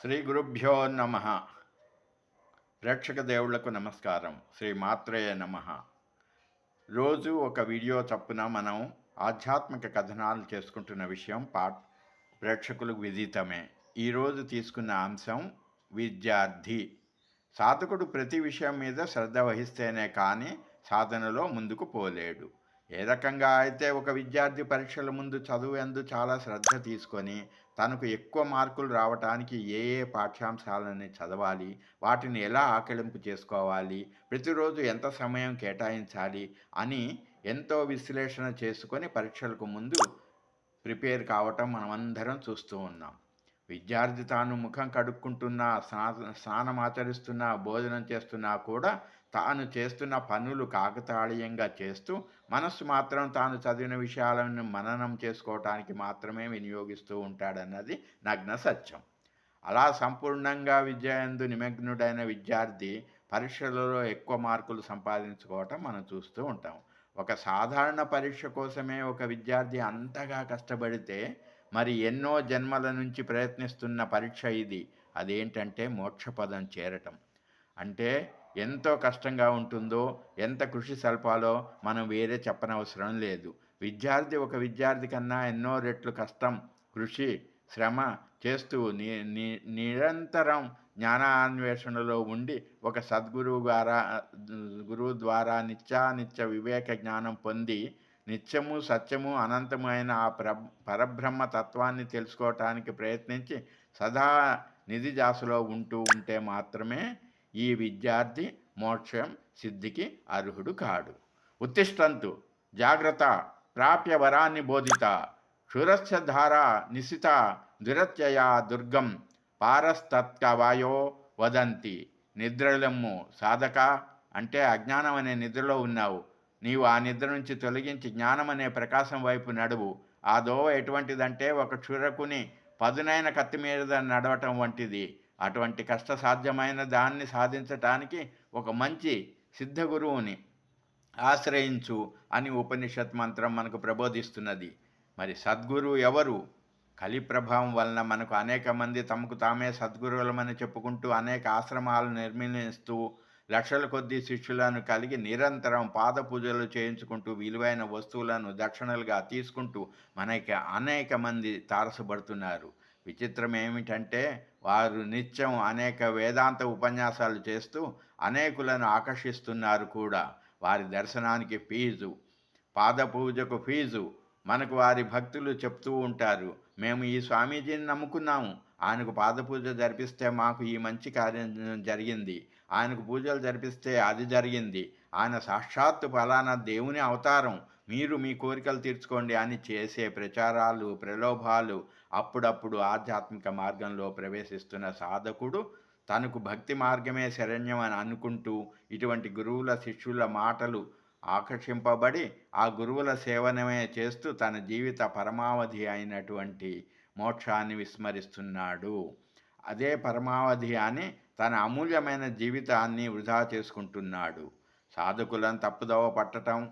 శ్రీ గురుభ్యో నమ. ప్రేక్షక దేవుళ్ళకు నమస్కారం. శ్రీ మాత్రేయ నమ. రోజు ఒక వీడియో చప్పున మనం ఆధ్యాత్మిక కథనాలు చేసుకుంటున్న విషయం పా ప్రేక్షకులకు విదితమే. ఈరోజు తీసుకున్న అంశం విద్యార్థి. సాధకుడు ప్రతి విషయం మీద శ్రద్ధ వహిస్తేనే కానీ సాధనలో ముందుకు పోలేడు. ఏ రకంగా అయితే ఒక విద్యార్థి పరీక్షల ముందు చదువు ఎందు చాలా శ్రద్ధ తీసుకొని తనకు ఎక్కువ మార్కులు రావటానికి ఏ ఏ పాఠ్యాంశాలని చదవాలి వాటిని ఎలా ఆకలింపు చేసుకోవాలి ప్రతిరోజు ఎంత సమయం కేటాయించాలి అని ఎంతో విశ్లేషణ చేసుకొని పరీక్షలకు ముందు ప్రిపేర్ కావటం మనమందరం చూస్తూ ఉన్నాం. విద్యార్థి తాను ముఖం కడుక్కుంటున్నా స్నా స్నానం ఆచరిస్తున్నా భోజనం చేస్తున్నా కూడా తాను చేస్తున్న పనులు కాకతాళీయంగా చేస్తూ మనస్సు మాత్రం తాను చదివిన విషయాలను మననం చేసుకోవటానికి మాత్రమే వినియోగిస్తూ ఉంటాడన్నది నగ్న సత్యం. అలా సంపూర్ణంగా విద్యందు నిమగ్నుడైన విద్యార్థి పరీక్షలలో ఎక్కువ మార్కులు సంపాదించుకోవటం మనం చూస్తూ ఉంటాం. ఒక సాధారణ పరీక్ష కోసమే ఒక విద్యార్థి అంతగా కష్టపడితే మరి ఎన్నో జన్మల నుంచి ప్రయత్నిస్తున్న పరీక్ష ఇది. అదేంటంటే మోక్షపదం చేరటం. అంటే ఎంతో కష్టంగా ఉంటుందో ఎంత కృషి సల్పాలో మనం వేరే చెప్పనవసరం లేదు. విద్యార్థి ఒక విద్యార్థి కన్నా ఎన్నో రెట్లు కష్టం కృషి శ్రమ చేస్తూ ని ని- నిరంతరం జ్ఞానాన్వేషణలో ఉండి ఒక సద్గురువు ద్వారా గురువు ద్వారా నిత్యానిత్య వివేక జ్ఞానం పొంది నిత్యము సత్యము అనంతము అయిన ఆ ప్ర పరబ్రహ్మ తత్వాన్ని తెలుసుకోవటానికి ప్రయత్నించి సదా నిధిజాసులో ఉంటూ ఉంటే మాత్రమే ఈ విద్యార్థి మోక్షం సిద్ధికి అర్హుడు కాడు. ఉత్తిష్టంతు జాగ్రత్త ప్రాప్య వరాన్ని బోధిత క్షురస్య ధార నిశిత దురత్యయా దుర్గం పారస్తత్కవాయో వదంతి. నిద్రలమ్ము సాధక అంటే అజ్ఞానం అనే నిద్రలో ఉన్నావు. నీవు ఆ నిద్ర నుంచి తొలగించి జ్ఞానం అనే ప్రకాశం వైపు నడువు. ఆ దోవ ఎటువంటిదంటే ఒక క్షురకుని పదునైన కత్తి మీద నడవటం వంటిది. అటువంటి కష్ట సాధ్యమైన దాన్ని సాధించటానికి ఒక మంచి సిద్ధ గురువుని ఆశ్రయించు అని ఉపనిషత్ మంత్రం మనకు ప్రబోధిస్తున్నది. మరి సద్గురు ఎవరు? కలి ప్రభావం వలన మనకు అనేక మంది తమకు తామే సద్గురువులమని చెప్పుకుంటూ అనేక ఆశ్రమాలు నిర్మిస్తూ లక్షల కొద్దీ శిష్యులను కలిగి నిరంతరం పాద పూజలు చేయించుకుంటూ విలువైన వస్తువులను దక్షిణలుగా తీసుకుంటూ మనకి అనేక మంది తారసపడుతున్నారు. విచిత్రం ఏమిటంటే వారు నిత్యం అనేక వేదాంత ఉపన్యాసాలు చేస్తూ అనేకులను ఆకర్షిస్తున్నారు కూడా. వారి దర్శనానికి ఫీజు పాదపూజకు ఫీజు మనకు వారి భక్తులు చెప్తూ ఉంటారు మేము ఈ స్వామీజీని నమ్ముకున్నాము. ఆయనకు పాదపూజ జరిపిస్తే మాకు ఈ మంచి కార్యం జరిగింది. ఆయనకు పూజలు జరిపిస్తే అది జరిగింది. ఆయన సాక్షాత్తు ఫలానా దేవుని అవతారం. మీరు మీ కోరికలు తీర్చుకోండి అని చేసే ప్రచారాలు ప్రలోభాలు అప్పుడప్పుడు ఆధ్యాత్మిక మార్గంలో ప్రవేశిస్తున్న సాధకుడు తనకు భక్తి మార్గమే శరణ్యం అని అనుకుంటూ ఇటువంటి గురువుల శిష్యుల మాటలు ఆకర్షింపబడి ఆ గురువుల సేవనమే చేస్తూ తన జీవిత పరమావధి అయినటువంటి మోక్షాన్ని విస్మరిస్తున్నాడు. అదే పరమావధి అని తన అమూల్యమైన జీవితాన్ని వృధా చేసుకుంటున్నాడు. సాధకులను తప్పుదోవ పట్టటం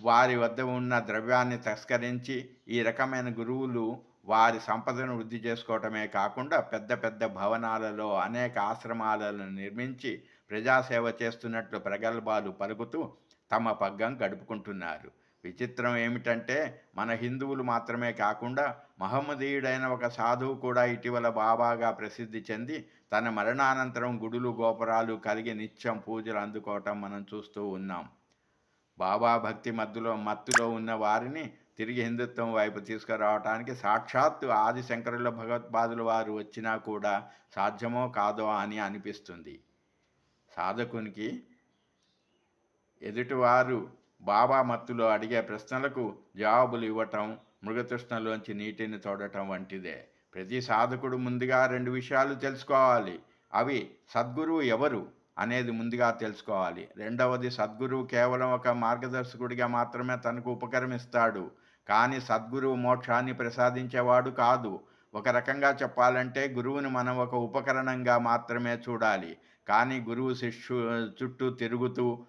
వారి వద్ద ఉన్న ద్రవ్యాన్ని తస్కరించి ఈ రకమైన గురువులు వారి సంపదను వృద్ధి చేసుకోవటమే కాకుండా పెద్ద పెద్ద భవనాలలో అనేక ఆశ్రమాలను నిర్మించి ప్రజాసేవ చేస్తున్నట్లు ప్రగల్భాలు పలుకుతూ తమ పగ్గం గడుపుకుంటున్నారు. విచిత్రం ఏమిటంటే మన హిందువులు మాత్రమే కాకుండా మహమ్మదీయుడైన ఒక సాధువు కూడా ఇటీవల బాబాగా ప్రసిద్ధి చెంది తన మరణానంతరం గుడులు గోపురాలు కలిగి నిత్యం పూజలు అందుకోవటం మనం చూస్తూ ఉన్నాం. బాబా భక్తి మధ్యలో మత్తులో ఉన్న వారిని తిరిగి హిందుత్వం వైపు తీసుకురావటానికి సాక్షాత్తు ఆది శంకరుల భగవత్పాదుల వారు వచ్చినా కూడా సాధ్యమో కాదో అని అనిపిస్తుంది. సాధకునికి ఎదుటివారు బాబా మత్తులో అడిగే ప్రశ్నలకు జవాబులు ఇవ్వటం మృగతృష్ణలోంచి నీటిని తోడటం వంటిదే. ప్రతి సాధకుడు ముందుగా రెండు విషయాలు తెలుసుకోవాలి. అవి సద్గురువు ఎవరు అనేది ముందుగా తెలుసుకోవాలి. రెండవది సద్గురువు కేవలం ఒక మార్గదర్శకుడిగా మాత్రమే తనకు ఉపకరమిస్తాడు. కానీ సద్గురువు మోక్షాన్ని ప్రసాదించేవాడు కాదు. ఒక రకంగా చెప్పాలంటే గురువుని మనం ఒక ఉపకరణంగా మాత్రమే చూడాలి. కానీ గురువు శిష్యు చుట్టూ తిరుగుతూ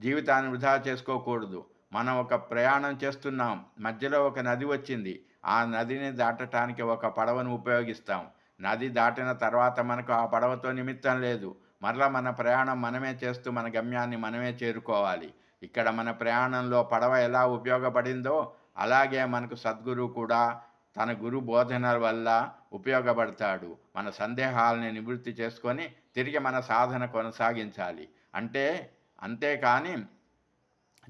జీవితాన్ని వృధా చేసుకోకూడదు. మనం ఒక ప్రయాణం చేస్తున్నాం. మధ్యలో ఒక నది వచ్చింది. ఆ నదిని దాటటానికి ఒక పడవను ఉపయోగిస్తాం. నది దాటిన తర్వాత మనకు ఆ పడవతో నిమిత్తం లేదు. మరలా మన ప్రయాణం మనమే చేస్తూ మన గమ్యాన్ని మనమే చేరుకోవాలి. ఇక్కడ మన ప్రయాణంలో పడవ ఎలా ఉపయోగపడిందో అలాగే మనకు సద్గురువు కూడా తన గురు బోధనల వల్ల ఉపయోగపడతాడు. మన సందేహాలని నివృత్తి చేసుకొని తిరిగి మన సాధన కొనసాగించాలి. అంటే అంతేకాని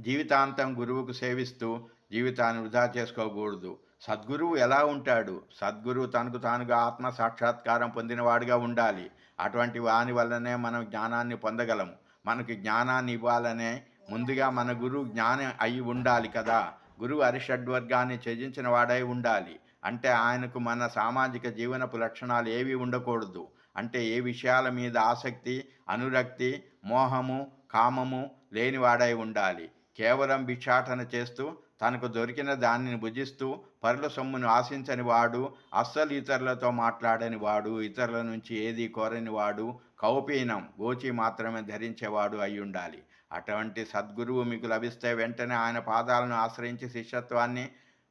జీవితాంతం గురువుకు సేవిస్తూ జీవితాన్ని వృధా చేసుకోకూడదు. సద్గురువు ఎలా ఉంటాడు? సద్గురువు తనకు తానుగా ఆత్మ సాక్షాత్కారం పొందినవాడిగా ఉండాలి. అటువంటి వాని వల్లనే మనం జ్ఞానాన్ని పొందగలము. మనకి జ్ఞానాన్ని ఇవ్వాలనే ముందుగా మన గురువు జ్ఞానం అయి ఉండాలి కదా. గురువు అరిషడ్వర్గాన్ని త్యజించిన వాడై ఉండాలి. అంటే ఆయనకు మన సామాజిక జీవనపు లక్షణాలు ఏవి ఉండకూడదు. అంటే ఏ విషయాల మీద ఆసక్తి అనురక్తి మోహము కామము లేనివాడై ఉండాలి. కేవలం భిక్షాటన చేస్తూ తనకు దొరికిన దానిని భుజిస్తూ పరుల సొమ్మును ఆశించని వాడు అస్సలు ఇతరులతో మాట్లాడని వాడు ఇతరుల నుంచి ఏది కోరని వాడు కౌపీనం గోచి మాత్రమే ధరించేవాడు అయి ఉండాలి. అటువంటి సద్గురువు మీకు లభిస్తే వెంటనే ఆయన పాదాలను ఆశ్రయించి శిష్యత్వాన్ని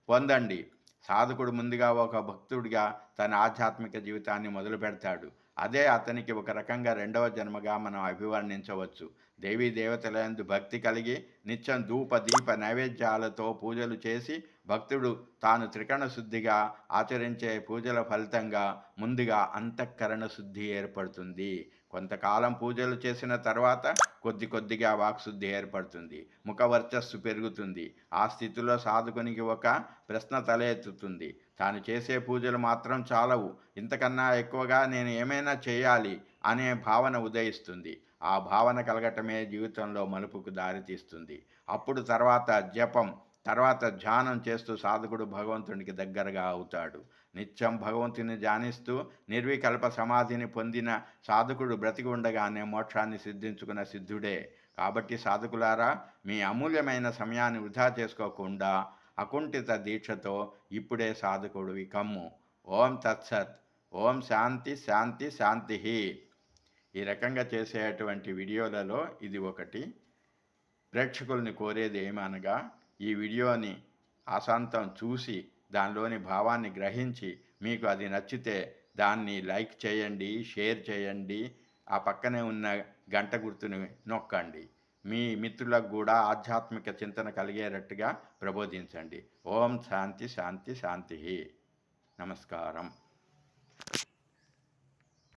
పొందండి. సాధకుడు ముందుగా ఒక భక్తుడిగా తన ఆధ్యాత్మిక జీవితాన్ని మొదలు పెడతాడు అదే అతనికి ఒక రకంగా రెండవ జన్మగా మనం అభివర్ణించవచ్చు. దేవీ దేవతలందు భక్తి కలిగి నిత్యం ధూప దీప నైవేద్యాలతో పూజలు చేసి భక్తుడు తాను త్రికరణ శుద్ధిగా ఆచరించే పూజల ఫలితంగా ముందుగా అంతఃకరణ శుద్ధి ఏర్పడుతుంది. కొంతకాలం పూజలు చేసిన తర్వాత కొద్ది కొద్దిగా వాక్శుద్ధి ఏర్పడుతుంది. ముఖ వర్చస్సు పెరుగుతుంది. ఆ స్థితిలో సాధకునికి ఒక ప్రశ్న తలెత్తుతుంది. తాను చేసే పూజలు మాత్రం చాలవు. ఇంతకన్నా ఎక్కువగా నేను ఏమైనా చేయాలి అనే భావన ఉదయిస్తుంది. ఆ భావన కలగటమే జీవితంలో మలుపుకు దారితీస్తుంది అప్పుడు తర్వాత జపం తర్వాత ధ్యానం చేస్తూ సాధకుడు భగవంతునికి దగ్గరగా అవుతాడు. నిత్యం భగవంతుని ధ్యానిస్తూ నిర్వికల్ప సమాధిని పొందిన సాధకుడు బ్రతికి ఉండగానే మోక్షాన్ని సిద్ధించుకున్న సిద్ధుడే. కాబట్టి సాధకులారా మీ అమూల్యమైన సమయాన్ని వృధా చేసుకోకుండా అకుంఠిత దీక్షతో ఇప్పుడే సాధకుడు కమ్ము ఓం తత్సత్. ఓం శాంతి శాంతి శాంతి. ఈ రకంగా చేసేటువంటి వీడియోలలో ఇది ఒకటి. ప్రేక్షకుల్ని కోరేది ఏమనగా ఈ వీడియోని అశాంతం చూసి దానిలోని భావాన్ని గ్రహించి మీకు అది నచ్చితే దాన్ని లైక్ చేయండి షేర్ చేయండి ఆ పక్కనే ఉన్న గంట గుర్తుని నొక్కండి. మీ మిత్రులకు కూడా ఆధ్యాత్మిక చింతన కలిగేటట్టుగా ప్రబోధించండి. ఓం శాంతి శాంతి శాంతి. నమస్కారం.